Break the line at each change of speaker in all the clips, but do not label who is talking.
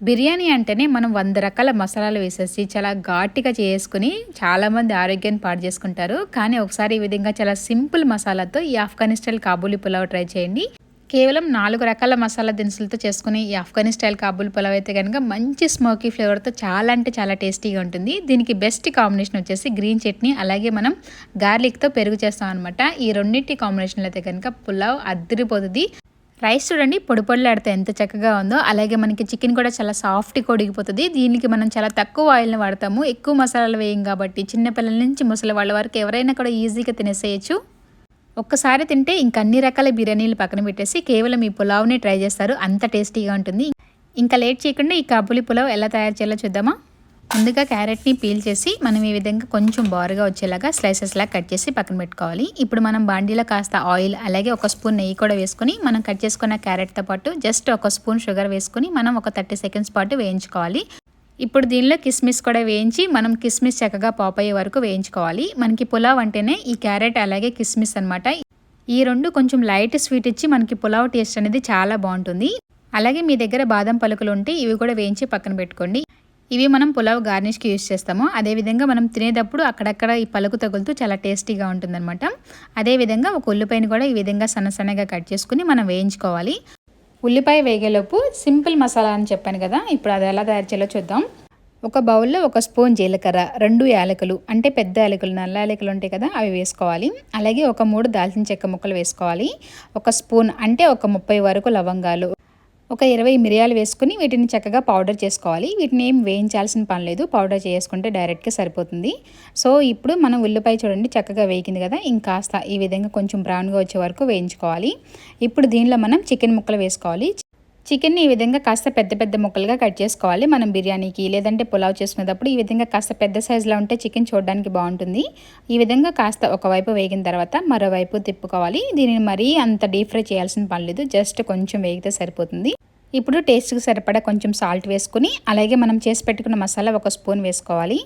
బిర్యానీ అంటేనే మనం వంద రకాల మసాలాలు వేసేసి చాలా ఘాటిగా చేసుకుని చాలామంది ఆరోగ్యాన్ని పాడు చేసుకుంటారు. కానీ ఒకసారి ఈ విధంగా చాలా సింపుల్ మసాలాతో ఈ ఆఫ్ఘనీ స్టైల్ కాబూలీ పులావ్ ట్రై చేయండి. కేవలం నాలుగు రకాల మసాలా దినుసులతో చేసుకుని ఈ ఆఫ్ఘనీ స్టైల్ కాబూల్ పులావ్ అయితే కనుక మంచి స్మోకీ ఫ్లేవర్తో చాలా అంటే చాలా టేస్టీగా ఉంటుంది. దీనికి బెస్ట్ కాంబినేషన్ వచ్చేసి గ్రీన్ చట్నీ అలాగే మనం గార్లిక్తో పెరుగు చేస్తాం అనమాట ఈ రెండింటి కాంబినేషన్లో అయితే కనుక పులావ్ అద్దరిపోతుంది. రైస్ చూడండి పొడి పొడిలాడితే ఎంత చక్కగా ఉందో. అలాగే మనకి చికెన్ కూడా చాలా సాఫ్ట్గా ఉడికిపోతుంది దీనికి మనం చాలా తక్కువ ఆయిల్ని వాడతాము. ఎక్కువ మసాలాలు వేయం కాబట్టి చిన్నపిల్లల నుంచి ముసలి వాళ్ళ వరకు ఎవరైనా కూడా ఈజీగా తినేసేయచ్చు. ఒక్కసారి తింటే ఇంక అన్ని రకాల బిర్యానీలు పక్కన పెట్టేసి కేవలం ఈ పులావ్ని ట్రై చేస్తారు. అంత టేస్టీగా ఉంటుంది. ఇంకా లేట్ చేయకుండా ఈ కాబులి పులావ్ ఎలా తయారు చేయాలో చూద్దామా? ముందుగా క్యారెట్ని పీల్ చేసి మనం ఈ విధంగా కొంచెం బారుగా వచ్చేలాగా స్లైసెస్లా కట్ చేసి పక్కన పెట్టుకోవాలి. ఇప్పుడు మనం బాండీలో కాస్త ఆయిల్ అలాగే ఒక స్పూన్ నెయ్యి కూడా వేసుకొని మనం కట్ చేసుకున్న క్యారెట్తో పాటు జస్ట్ ఒక స్పూన్ షుగర్ వేసుకొని మనం ఒక థర్టీ సెకండ్స్ పాటు వేయించుకోవాలి. ఇప్పుడు దీనిలో కిస్మిస్ కూడా వేయించి మనం కిస్మిస్ చక్కగా పాప్ అయ్యే వరకు వేయించుకోవాలి. మనకి పులావ్ అంటేనే ఈ క్యారెట్ అలాగే కిస్మిస్ అనమాట ఈ రెండు కొంచెం లైట్ స్వీట్ ఇచ్చి మనకి పులావ్ టేస్ట్ అనేది చాలా బాగుంటుంది. అలాగే మీ దగ్గర బాదం పలుకులు ఉంటే ఇవి కూడా వేయించి పక్కన పెట్టుకోండి. ఇవి మనం పులావ్ గార్నిష్కి యూస్ చేస్తాము. అదేవిధంగా మనం తినేటప్పుడు అక్కడక్కడ ఈ పలుకు తగులుతూ చాలా టేస్టీగా ఉంటుందన్నమాట. అదేవిధంగా ఒక ఉల్లిపాయను కూడా ఈ విధంగా సన్న సన్నగా కట్ చేసుకుని మనం వేయించుకోవాలి. ఉల్లిపాయ వేగేలోపు సింపుల్ మసాలా అని చెప్పాను కదా ఇప్పుడు అది ఎలా తయారు చేయాలో చూద్దాం. ఒక బౌల్లో ఒక స్పూన్ జీలకర్ర రెండు యాలకులు అంటే పెద్ద యాలకులు నల్ల యాలకులు ఉంటాయి కదా అవి వేసుకోవాలి. అలాగే ఒక మూడు దాల్చిన చెక్క ముక్కలు వేసుకోవాలి. ఒక స్పూన్ అంటే ఒక ముప్పై వరకు లవంగాలు ఒక ఇరవై మిరియాలు వేసుకుని వీటిని చక్కగా పౌడర్ చేసుకోవాలి. వీటిని ఏం వేయించాల్సిన పని లేదు. పౌడర్ చేసుకుంటే డైరెక్ట్గా సరిపోతుంది. సో ఇప్పుడు మనం ఉల్లిపాయ చూడండి చక్కగా వేగింది కదా. ఇంకాస్త ఈ విధంగా కొంచెం బ్రౌన్గా వచ్చే వరకు వేయించుకోవాలి. ఇప్పుడు దీనిలో మనం చికెన్ ముక్కలు వేసుకోవాలి. చికెన్ని ఈ విధంగా కాస్త పెద్ద పెద్ద ముక్కలుగా కట్ చేసుకోవాలి. మనం బిర్యానీకి లేదంటే పులావ్ చేసుకునేటప్పుడు ఈ విధంగా కాస్త పెద్ద సైజులో ఉంటే చికెన్ చూడడానికి బాగుంటుంది. ఈ విధంగా కాస్త ఒకవైపు వేగిన తర్వాత మరోవైపు తిప్పుకోవాలి. దీనిని మరీ అంత డీప్ ఫ్రై చేయాల్సిన పని లేదు. జస్ట్ కొంచెం వేగితే సరిపోతుంది. ఇప్పుడు టేస్ట్కి సరిపడా కొంచెం సాల్ట్ వేసుకుని అలాగే మనం చేసి పెట్టుకున్న మసాలా ఒక స్పూన్ వేసుకోవాలి.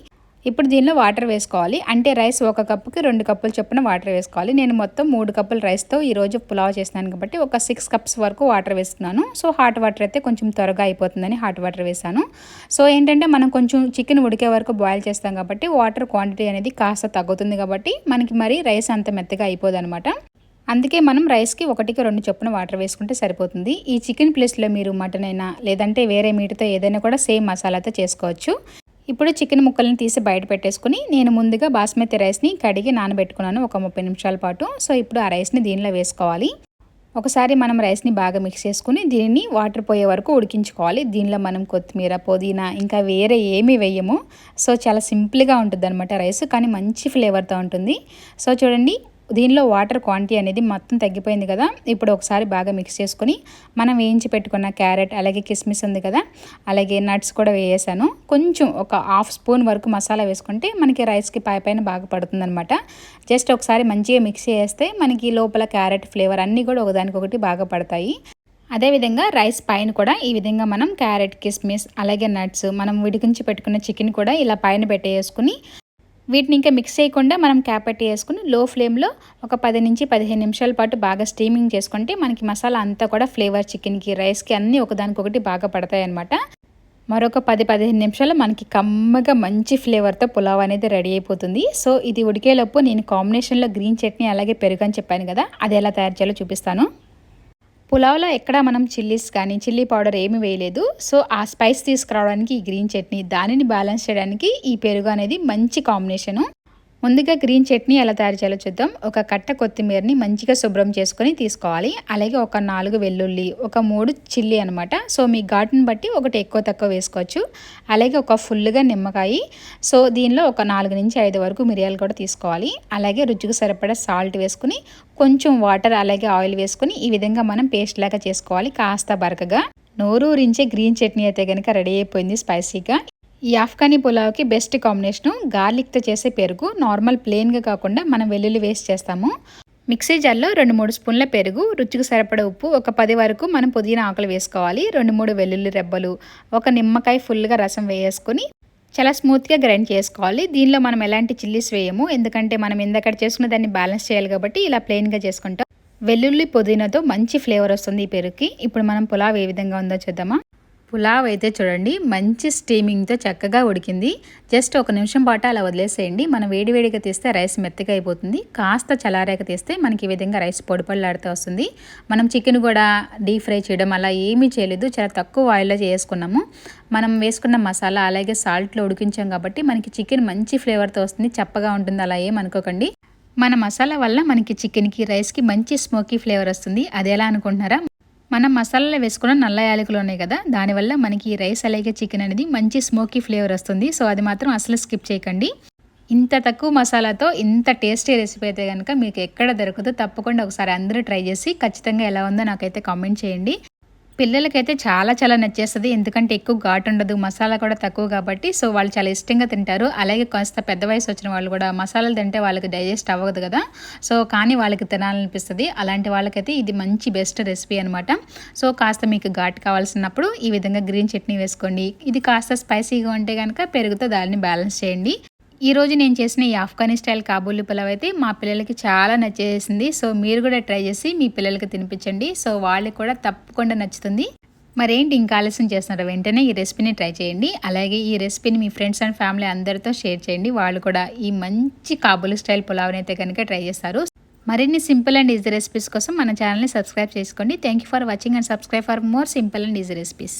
ఇప్పుడు దీనిలో వాటర్ వేసుకోవాలి. అంటే రైస్ ఒక కప్పుకి రెండు కప్పులు చొప్పున వాటర్ వేసుకోవాలి. నేను మొత్తం మూడు కప్పులు రైస్తో ఈరోజు పులావ్ చేసినాను కాబట్టి ఒక సిక్స్ కప్స్ వరకు వాటర్ వేస్తున్నాను. సో హాట్ వాటర్ అయితే కొంచెం త్వరగా అయిపోతుందని హాట్ వాటర్ వేసాను. సో ఏంటంటే మనం కొంచెం చికెన్ ఉడికే వరకు బాయిల్ చేస్తాం కాబట్టి వాటర్ క్వాంటిటీ అనేది కాస్త తగ్గుతుంది కాబట్టి మనకి మరి రైస్ అంత మెత్తగా అయిపోదు అనమాట అందుకే మనం రైస్కి ఒకటికి రెండు చొప్పున వాటర్ వేసుకుంటే సరిపోతుంది. ఈ చికెన్ ప్లేస్లో మీరు మటన్ అయినా లేదంటే వేరే మీటుతో ఏదైనా కూడా సేమ్ మసాలాతో చేసుకోవచ్చు. ఇప్పుడు చికెన్ ముక్కలను తీసి బయట పెట్టేసుకుని నేను ముందుగా బాస్మతి రైస్ని కడిగి నానబెట్టుకున్నాను ఒక ముప్పై నిమిషాల పాటు. సో ఇప్పుడు ఆ రైస్ని దీనిలో వేసుకోవాలి. ఒకసారి మనం రైస్ని బాగా మిక్స్ చేసుకుని దీనిని వాటర్ పోయే వరకు ఉడికించుకోవాలి. దీనిలో మనం కొత్తిమీర పుదీనా ఇంకా వేరే ఏమీ వేయము. సో చాలా సింపుల్గా ఉంటుంది అనమాట రైస్ కానీ మంచి ఫ్లేవర్తో ఉంటుంది. సో చూడండి దీనిలో వాటర్ క్వాంటిటీ అనేది మొత్తం తగ్గిపోయింది కదా. ఇప్పుడు ఒకసారి బాగా మిక్స్ చేసుకొని మనం వేయించి పెట్టుకున్న క్యారెట్ అలాగే కిస్మిస్ ఉంది కదా. అలాగే నట్స్ కూడా వేసాను కొంచెం ఒక హాఫ్ స్పూన్ వరకు మసాలా వేసుకుంటే మనకి రైస్కి పై పైన బాగా పడుతుంది అనమాట జస్ట్ ఒకసారి మంచిగా మిక్స్ చేస్తే మనకి లోపల క్యారెట్ ఫ్లేవర్ అన్నీ కూడా ఒకదానికొకటి బాగా పడతాయి. అదేవిధంగా రైస్ పైన కూడా ఈ విధంగా మనం క్యారెట్ కిస్మిస్ అలాగే నట్స్ మనం విడికించి పెట్టుకున్న చికెన్ కూడా ఇలా పైన పెట్టేసుకుని వీటిని ఇంకా మిక్స్ చేయకుండా మనం క్యాప్ వేసుకుని లో ఫ్లేమ్లో ఒక పది నుంచి పదిహేను నిమిషాల పాటు బాగా స్టీమింగ్ చేసుకుంటే మనకి మసాలా అంతా కూడా ఫ్లేవర్ చికెన్కి రైస్కి అన్నీ ఒకదానికొకటి బాగా పడతాయి అనమాట మరొక పది పదిహేను నిమిషాలు మనకి కమ్మగా మంచి ఫ్లేవర్తో పులావ్ అనేది రెడీ అయిపోతుంది. సో ఇది ఉడికేలోపు నేను కాంబినేషన్లో గ్రీన్ చట్నీ అలాగే పెరుగు అని చెప్పాను కదా అది ఎలా తయారు చేయాలో చూపిస్తాను. పులావ్లో ఎక్కడ మనం చిల్లీస్ కానీ చిల్లీ పౌడర్ ఏమి వేయలేదు. సో ఆ స్పైస్ తీసుకురావడానికి ఈ గ్రీన్ చట్నీ దానిని బ్యాలెన్స్ చేయడానికి ఈ పెరుగు అనేది మంచి కాంబినేషను. ముందుగా గ్రీన్ చట్నీ ఎలా తయారు చేయాలో చూద్దాం. ఒక కట్ట కొత్తిమీరని మంచిగా శుభ్రం చేసుకొని తీసుకోవాలి. అలాగే ఒక నాలుగు వెల్లుల్లి ఒక మూడు చిల్లీ అనమాట సో మీ ఘాటును బట్టి ఒకటి ఎక్కువ తక్కువ వేసుకోవచ్చు. అలాగే ఒక ఫుల్గా నిమ్మకాయ. సో దీనిలో ఒక నాలుగు నుంచి ఐదు వరకు మిరియాలు కూడా తీసుకోవాలి. అలాగే రుచికి సరిపడా సాల్ట్ వేసుకుని కొంచెం వాటర్ అలాగే ఆయిల్ వేసుకుని ఈ విధంగా మనం పేస్ట్ లాగా చేసుకోవాలి కాస్త బరకగా. నోరూరించే గ్రీన్ చట్నీ అయితే కనుక రెడీ అయిపోయింది స్పైసీగా. ఈ ఆఫ్ఘనీ పులావ్కి బెస్ట్ కాంబినేషను గార్లిక్తో చేసే పెరుగు నార్మల్ ప్లెయిన్గా కాకుండా మనం వెల్లుల్లి వేస్ట్ చేస్తాము. మిక్సీ జార్లో రెండు మూడు స్పూన్ల పెరుగు రుచికి సరిపడ ఉప్పు ఒక పది వరకు మనం పుదీనా ఆకులు వేసుకోవాలి. రెండు మూడు వెల్లుల్లి రెబ్బలు ఒక నిమ్మకాయ ఫుల్గా రసం వేసుకొని చాలా స్మూత్గా గ్రైండ్ చేసుకోవాలి. దీనిలో మనం ఎలాంటి చిల్లీస్ వేయము ఎందుకంటే మనం ఇందక్కడ చేసుకున్న దాన్ని బ్యాలెన్స్ చేయాలి కాబట్టి ఇలా ప్లెయిన్గా చేసుకుంటాం. వెల్లుల్లి పుదీనాతో మంచి ఫ్లేవర్ వస్తుంది ఈ పెరుగుకి. ఇప్పుడు మనం పులావ్ ఏ విధంగా ఉందో చూద్దామా? పులావ్ అయితే చూడండి మంచి స్టీమింగ్తో చక్కగా ఉడికింది. జస్ట్ ఒక నిమిషం పాటు అలా వదిలేసేయండి. మనం వేడివేడిగా తీస్తే రైస్ మెత్తగా అయిపోతుంది. కాస్త చలారేక తీస్తే మనకి ఈ విధంగా రైస్ పొడిపళ్ళాడుతూ వస్తుంది. మనం చికెన్ కూడా డీప్ ఫ్రై చేయడం అలా ఏమీ చేయలేదు. చాలా తక్కువ ఆయిల్లో చేసుకున్నాము. మనం వేసుకున్న మసాలా అలాగే సాల్ట్లో ఉడికించాం కాబట్టి మనకి చికెన్ మంచి ఫ్లేవర్తో వస్తుంది. చప్పగా ఉంటుంది. అలా ఏమనుకోకండి మన మసాలా వల్ల మనకి చికెన్కి రైస్కి మంచి స్మోకీ ఫ్లేవర్ వస్తుంది. అది ఎలా అనుకుంటున్నారా? మనం మసాలాలు వేసుకున్న నల్ల యాలకులు ఉన్నాయి కదా దానివల్ల మనకి ఈ రైస్ అలాగే చికెన్ అనేది మంచి స్మోకీ ఫ్లేవర్ వస్తుంది. సో అది మాత్రం అసలు స్కిప్ చేయకండి. ఇంత తక్కువ మసాలాతో ఇంత టేస్టీ రెసిపీ అయితే కనుక మీకు ఎక్కడ దొరకదో తప్పకుండా ఒకసారి అందరూ ట్రై చేసి ఖచ్చితంగా ఎలా ఉందో నాకైతే కామెంట్ చేయండి. పిల్లలకైతే చాలా చాలా నచ్చేస్తుంది. ఎందుకంటే ఎక్కువ ఘాటు ఉండదు మసాలా కూడా తక్కువ కాబట్టి. సో వాళ్ళు చాలా ఇష్టంగా తింటారు. అలాగే కాస్త పెద్ద వయసు వచ్చిన వాళ్ళు కూడా మసాలాలు తింటే వాళ్ళకి డైజెస్ట్ అవ్వదు కదా. సో కానీ వాళ్ళకి తినాలనిపిస్తుంది. అలాంటి వాళ్ళకైతే ఇది మంచి బెస్ట్ రెసిపీ అనమాట సో కాస్త మీకు ఘాటు కావాల్సినప్పుడు ఈ విధంగా గ్రీన్ చట్నీ వేసుకోండి. ఇది కాస్త స్పైసీగా ఉంటే కనుక పెరుగుతో దాన్ని బ్యాలెన్స్ చేయండి. ఈ రోజు నేను చేసిన ఈ ఆఫ్ఘనీ స్టైల్ కాబూలి పులావ్ అయితే మా పిల్లలకి చాలా నచ్చేసింది. సో మీరు కూడా ట్రై చేసి మీ పిల్లలకి తినిపించండి. సో వాళ్ళకి కూడా తప్పకుండా నచ్చుతుంది. మరేంటి ఇంకా ఆలస్యం చేస్తున్నారు? వెంటనే ఈ రెసిపీని ట్రై చేయండి. అలాగే ఈ రెసిపీని మీ ఫ్రెండ్స్ అండ్ ఫ్యామిలీ అందరితో షేర్ చేయండి. వాళ్ళు కూడా ఈ మంచి కాబూలి స్టైల్ పులావ్ని అయితే కనుక ట్రై చేస్తారు. మరిన్ని సింపుల్ అండ్ ఈజీ రెసిపీస్ కోసం మన ఛానల్ని సబ్స్క్రైబ్ చేసుకోండి. Thank you for watching and subscribe for more simple and easy recipes.